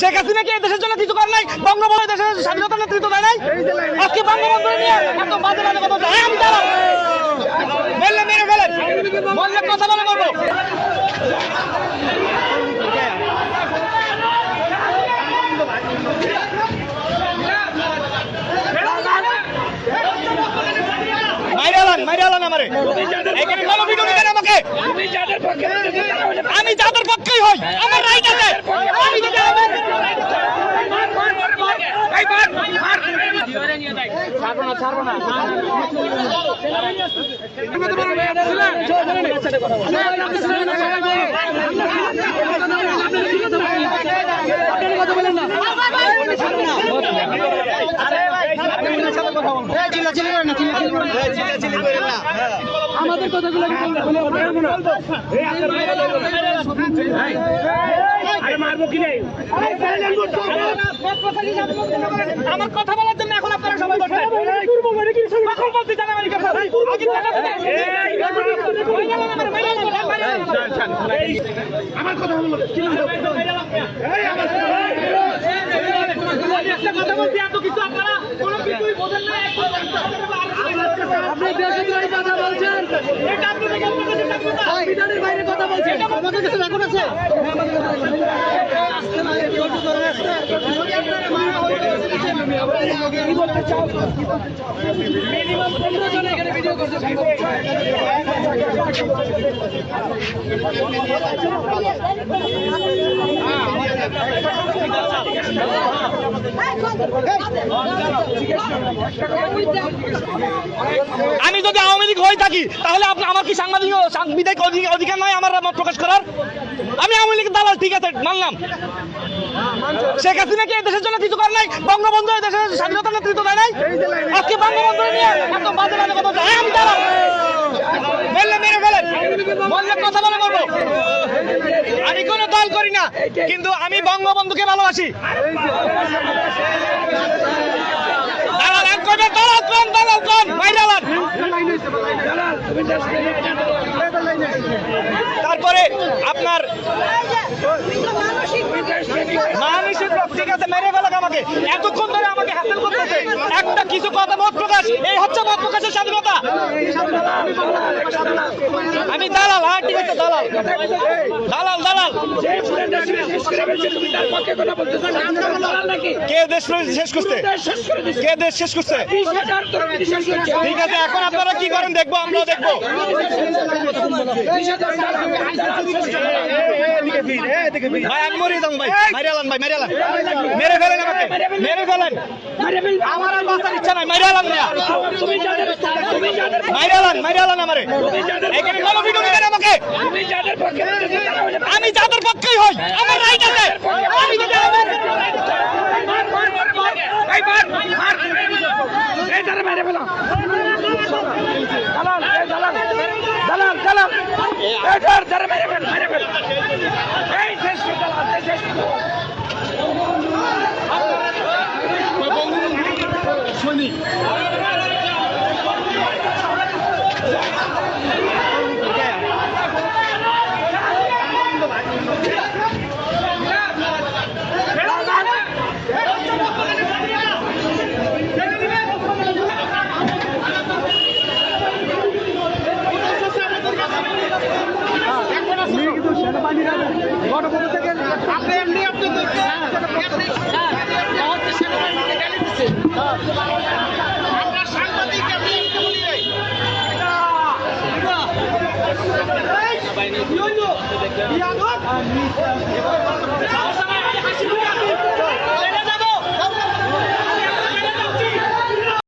শেখ হাসিনা দেশের জন্য কিছু করে নাই, বঙ্গবন্ধু দেশের স্বাধীনতা নেতৃত্ব দেয় নাই? আজকে বঙ্গবন্ধু কথা আমি দাঁড়াও। আমি যাদের পক্ষেই হই, আমার রাইট আছে। আমি যদি আমার কি আমার কথা বলার জন্য এখন আপনারা সবাই আমার কথা আগে টাকা দিতে- মাইরে আলান আমারে, মাইরে আলান, মাইরে আলান আমারে। আমি একটা কথা বলছি, এত কিছু আপনারা কোনো কিছুই বোঝেন না, একটু আপনি দেশদ্রোহী কথা বলছেন। সংবিধানের বাইরে কথা বলছেন। আমাদের কাছে রেকর্ড আছে। মিনিমাম পনেরো জন এখানে ভিডিও করছে। আমি যদি আওয়ামী লীগ হয়ে থাকি, তাহলে আমার কি সাংবাদিক সাংবিধানিক অধিকার নাই আমার মত প্রকাশ করার? আমি আওয়ামী লীগের দালাল, ঠিক আছে, মানলাম। শেখ হাসিনা কি দেশের জন্য কিছু করে নাই? বঙ্গবন্ধু দেশের স্বাধীনতা নেতৃত্ব দেয় নাই? আজকে বঙ্গবন্ধু নিয়ে এত বাজে বাজে কথা আমি দালাল। মেরে ফেলেন কথা বলে দল করি না কিন্তু আমি বঙ্গবন্ধুকে ভালোবাসি। তারপরে আপনার মানসিক আছে মেরে ফেলাক আমাকে। এতক্ষণ ধরে আমাকে হাসিল করতেছে। একটা কিছু কথা মত প্রকাশ। এই হচ্ছে মত প্রকাশের স্বাধীনতা। আমি দালাল হ্যাঁ ঠিক আছে, দালাল। দালাল দালাল। কে দেশ শেষ করছে? কে দেশ শেষ করছে? ঠিক আছে, এখন আপনারা কি করেন দেখব আমরা দেখব। ভাই, আমি মরিয়ে যাব, ভাই। মারি আলান, ভাই মারি আলান। মেরে ফেলেন আমাকে মেরে ফেলেন আমার আর বাঁচার ইচ্ছা নাই মারি আলান মিয়া মারি আলান মারি আলান আমারে এখানে কোনো ভিডিও নিবেন আমাকে আমি যাদের পক্ষেই হই আমার রাইট আছে আমি যদি আমার ঠিক আপনি আপনি আপনি হাসি